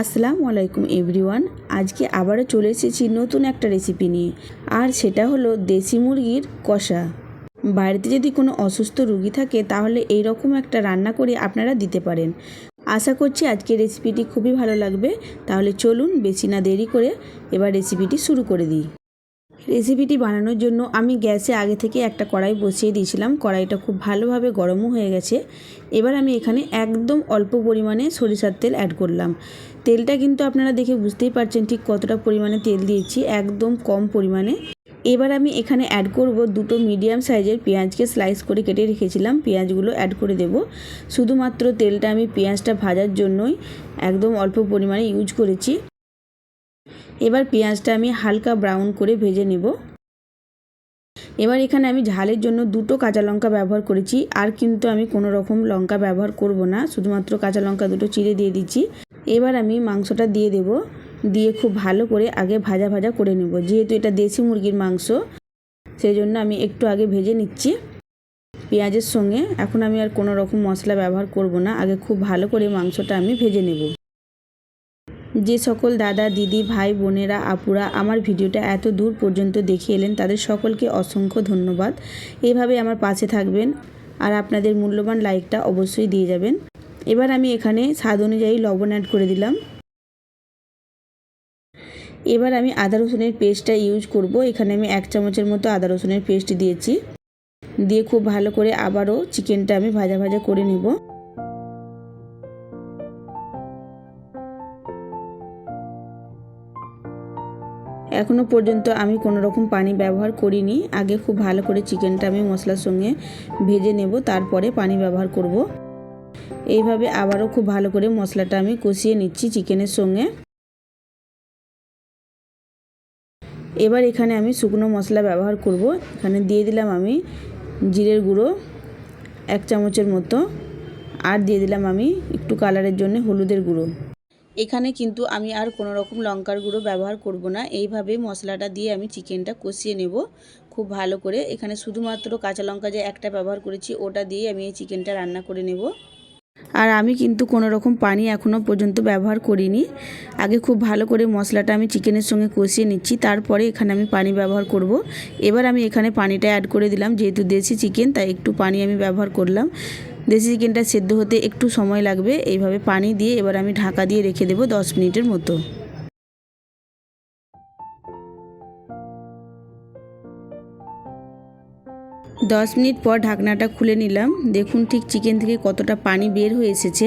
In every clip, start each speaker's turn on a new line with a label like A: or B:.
A: আসসালামু আলাইকুম এভরিওয়ান, আজকে আবারও চলে এসেছি নতুন একটা রেসিপি নিয়ে, আর সেটা হলো দেশি মুরগির কষা। বাড়িতে যদি কোনো অসুস্থ রুগী থাকে, তাহলে এই রকম একটা রান্না করে আপনারা দিতে পারেন। আশা করছি আজকে রেসিপিটি খুবই ভালো লাগবে, তাহলে চলুন বেশি না দেরি করে এবার রেসিপিটি শুরু করে দিই। রেসিপিটি বানানোর জন্য আমি গ্যাসে আগে থেকে একটা কড়াই বসিয়ে দিয়েছিলাম। কড়াইটা খুব ভালোভাবে গরমও হয়ে গেছে। এবার আমি এখানে একদম অল্প পরিমাণে সরিষার তেল অ্যাড করলাম। তেলটা কিন্তু আপনারা দেখে বুঝতেই পারছেন ঠিক কতটা পরিমাণে তেল দিয়েছি, একদম কম পরিমাণে। এবার আমি এখানে অ্যাড করব দুটো মিডিয়াম সাইজের পেঁয়াজকে স্লাইস করে কেটে রেখেছিলাম। পেঁয়াজগুলো অ্যাড করে দেব। শুধুমাত্র তেলটা আমি পেঁয়াজটা ভাজার জন্যই একদম অল্প পরিমাণে ইউজ করেছি। এবার পেঁয়াজটা আমি হালকা ব্রাউন করে ভেজে নেব। এবার এখানে আমি ঝালের জন্য দুটো কাঁচা লঙ্কা ব্যবহার করেছি, আর কিন্তু আমি কোনো রকম লঙ্কা ব্যবহার করব না, শুধুমাত্র কাঁচা লঙ্কা দুটো চিড়ে দিয়ে দিচ্ছি। এবার আমি মাংসটা দিয়ে দেব, দিয়ে খুব ভালো করে আগে ভাজা ভাজা করে নেব, যেহেতু এটা দেশি মুরগির মাংস সেই জন্য আমি একটু আগে ভেজে নিচ্ছি পেঁয়াজের সঙ্গে। এখন আমি আর কোনো রকম মশলা ব্যবহার করব না, আগে খুব ভালো করে মাংসটা আমি ভেজে নেব। যে সকল দাদা, দিদি, ভাই, বোনেরা, আপুরা আমার ভিডিওটা এত দূর পর্যন্ত দেখে এলেন, তাদের সকলকে অসংখ্য ধন্যবাদ। এভাবে আমার পাশে থাকবেন আর আপনাদের মূল্যবান লাইকটা অবশ্যই দিয়ে যাবেন। এবার আমি এখানে স্বাদ অনুযায়ী লবণ অ্যাড করে দিলাম। এবার আমি আদা রসুনের পেস্টটা ইউজ করব। এখানে আমি এক চামচের মতো আদা রসুনের পেস্ট দিয়েছি। দিয়ে খুব ভালো করে আবারও চিকেনটা আমি ভাজা ভাজা করে নেব। এখনও পর্যন্ত আমি কোনো রকম পানি ব্যবহার করিনি। আগে খুব ভালো করে চিকেনটা আমি মশলার সঙ্গে ভেজে নেব, তারপরে পানি ব্যবহার করব। এইভাবে আবারও খুব ভালো করে মশলাটা আমি কষিয়ে নিচ্ছি চিকেনের সঙ্গে। এবার এখানে আমি শুকনো মশলা ব্যবহার করব। এখানে দিয়ে দিলাম আমি জিরের গুঁড়ো এক চামচের মতো, আর দিয়ে দিলাম আমি একটু কালারের জন্য হলুদের গুঁড়ো। এখানে কিন্তু আমি আর কোনো রকম লঙ্কার গুঁড়ো ব্যবহার করব না। এইভাবে মশলাটা দিয়ে আমি চিকেনটা কষিয়ে নেব খুব ভালো করে। এখানে শুধুমাত্র কাঁচা লঙ্কা যে একটা ব্যবহার করেছি, ওটা দিয়ে আমি এই চিকেনটা রান্না করে নেব। আর আমি কিন্তু কোনো রকম পানি এখনও পর্যন্ত ব্যবহার করিনি। আগে খুব ভালো করে মশলাটা আমি চিকেনের সঙ্গে কষিয়ে নিচ্ছি, তারপরে এখানে আমি পানি ব্যবহার করব। এবার আমি এখানে পানিটা অ্যাড করে দিলাম, যেহেতু দেশি চিকেন, তাই একটু পানি আমি ব্যবহার করলাম। দেশি চিকেনটা সেদ্ধ হতে একটু সময় লাগবে। এইভাবে পানি দিয়ে এবার আমি ঢাকা দিয়ে রেখে দেবো দশ মিনিটের মতো। দশ মিনিট পর ঢাকনাটা খুলে নিলাম। দেখুন ঠিক চিকেন থেকে কতটা পানি বের হয়ে এসেছে।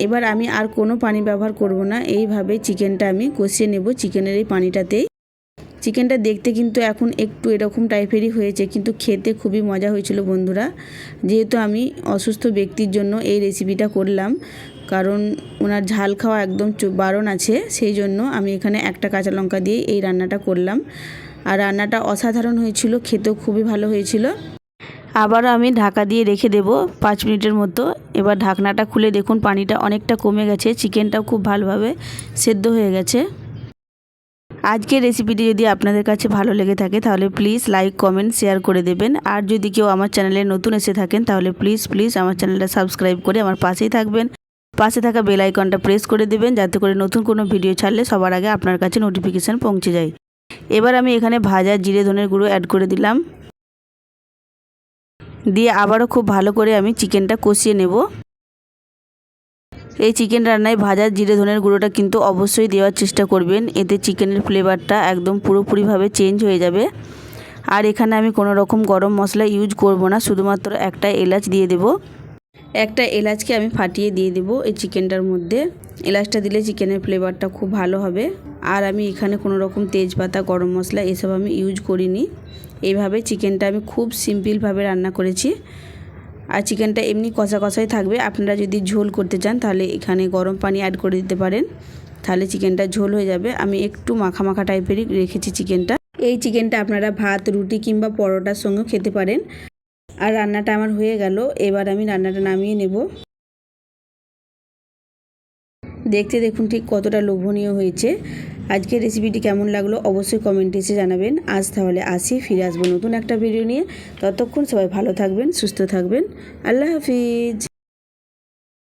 A: এবার আমি আর কোনো পানি ব্যবহার করব না। এইভাবে চিকেনটা আমি কষিয়ে নেব চিকেনের এই পানিটাতেই। চিকেনটা দেখতে কিন্তু এখন একটু এরকম টাইপেরই হয়েছে, কিন্তু খেতে খুবই মজা হয়েছিল বন্ধুরা। যেহেতু আমি অসুস্থ ব্যক্তির জন্য এই রেসিপিটা করলাম, কারণ ওনার ঝাল খাওয়া একদম বারণ আছে, সেই জন্য আমি এখানে একটা কাঁচা লঙ্কা দিয়ে এই রান্নাটা করলাম। আর রান্নাটা অসাধারণ হয়েছিল, খেতেও খুবই ভালো হয়েছিল। আবারও আমি ঢাকা দিয়ে রেখে দেব পাঁচ মিনিটের মতো। এবার ঢাকনাটা খুলে দেখুন, পানিটা অনেকটা কমে গেছে চিকেনটাও খুব ভালোভাবে সেদ্ধ হয়ে গেছে। আজকের রেসিপিটি যদি আপনাদের কাছে ভালো লেগে থাকে, তাহলে প্লিজ লাইক কমেন্ট শেয়ার করে দেবেন। আর যদি কেউ আমার চ্যানেলে নতুন এসে থাকেন, তাহলে প্লিজ প্লিজ আমার চ্যানেলটা সাবস্ক্রাইব করে আমার পাশেই থাকবেন। পাশে থাকা বেল আইকনটা প্রেস করে দেবেন, যাতে করে নতুন কোনো ভিডিও ছাড়লে সবার আগে আপনার কাছে নোটিফিকেশান পৌঁছে যায়। এবার আমি এখানে ভাজা জিরে ধনের গুঁড়ো অ্যাড করে দিলাম। দিয়ে আবারও খুব ভালো করে আমি চিকেনটা কষিয়ে নেব। এই চিকেন রান্নায় ভাজা জিরে ধনের গুঁড়োটা কিন্তু অবশ্যই দেওয়ার চেষ্টা করবেন। এতে চিকেনের ফ্লেভারটা একদম পুরোপুরিভাবে চেঞ্জ হয়ে যাবে। আর এখানে আমি কোনো রকম গরম মশলা ইউজ করব না, শুধুমাত্র একটা এলাচ দিয়ে দেব। একটা এলাচকে আমি ফাটিয়ে দিয়ে দেব এই চিকেনটার মধ্যে। এলাচটা দিলে চিকেনের ফ্লেভারটা খুব ভালো হবে। আর আমি এখানে কোনো রকম তেজপাতা, গরম মশলা এসব আমি ইউজ করিনি। এইভাবে চিকেনটা আমি খুব সিম্পলভাবে রান্না করেছি। আর চিকেনটা এমনি কষা কষাই থাকবে। আপনারা যদি ঝোল করতে চান, তাহলে এখানে গরম পানি অ্যাড করে দিতে পারেন। তাহলে চিকেনটা ঝোল হয়ে যাবে। আমি একটু মাখা মাখা টাইপেরই রেখেছি চিকেনটা। এই চিকেনটা আপনারা ভাত, রুটি কিংবা পরোটার সঙ্গেও খেতে পারেন। আর রান্নাটা আমার হয়ে গেল। এবার আমি রান্নাটা নামিয়ে নেব। দেখতে দেখুন ঠিক কতটা লোভনীয় হয়েছে। আজকের রেসিপিটি কেমন লাগল অবশ্যই কমেন্টে এসে জানাবেন। আজ তাহলে আসি, ফিরে আসব নতুন একটা ভিডিও নিয়ে। ততক্ষণ সবাই ভালো থাকবেন, সুস্থ থাকবেন। আল্লাহ হাফিজ।